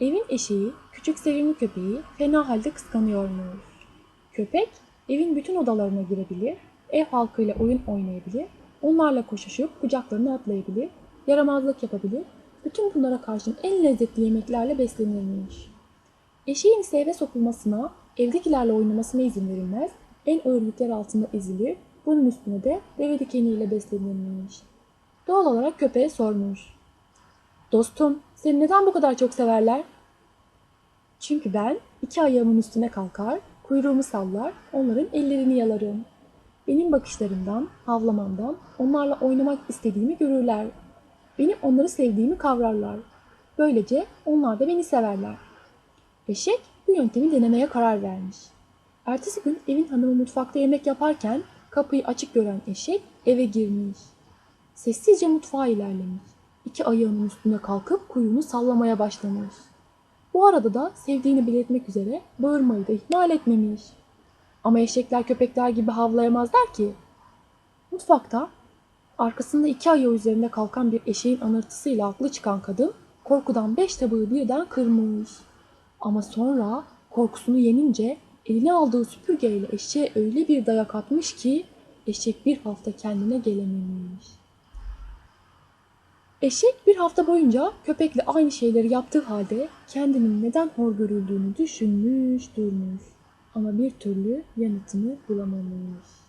Evin eşeği, küçük sevimli köpeği fena halde kıskanıyormuş. Köpek evin bütün odalarına girebilir, ev halkıyla oyun oynayabilir, onlarla koşuşup kucaklarına atlayabilir, yaramazlık yapabilir, bütün bunlara karşın en lezzetli yemeklerle beslenirmiş. Eşeğin ise eve sokulmasına, evdekilerle oynamasına izin verilmez, en ağır yükler altında ezilir, bunun üstüne de deve dikeniyle beslenirmiş. Doğal olarak köpeğe sormuş. Dostum, seni neden bu kadar çok severler? Çünkü ben iki ayağımın üstüne kalkar, kuyruğumu sallar, onların ellerini yalarım. Benim bakışlarımdan, havlamamdan onlarla oynamak istediğimi görürler. Benim onları sevdiğimi kavrarlar. Böylece onlar da beni severler. Eşek bu yöntemi denemeye karar vermiş. Ertesi gün evin hanımı mutfakta yemek yaparken kapıyı açık gören eşek eve girmiş. Sessizce mutfağa ilerlemiş. İki ayağının üstüne kalkıp kuyruğunu sallamaya başlamış. Bu arada da sevdiğini belirtmek üzere bağırmayı da ihmal etmemiş. Ama eşekler köpekler gibi havlayamazlar ki. Mutfakta arkasında iki ayağı üzerinde kalkan bir eşeğin anırtısıyla aklı çıkan kadın korkudan beş tabağı birden kırmış. Ama sonra korkusunu yenince eline aldığı süpürgeyle eşeğe öyle bir dayak atmış ki eşek bir hafta kendine gelememiş. Eşek bir hafta boyunca köpekle aynı şeyleri yaptığı halde kendinin neden hor görüldüğünü düşünmüş durmuş. Ama bir türlü yanıtını bulamamış.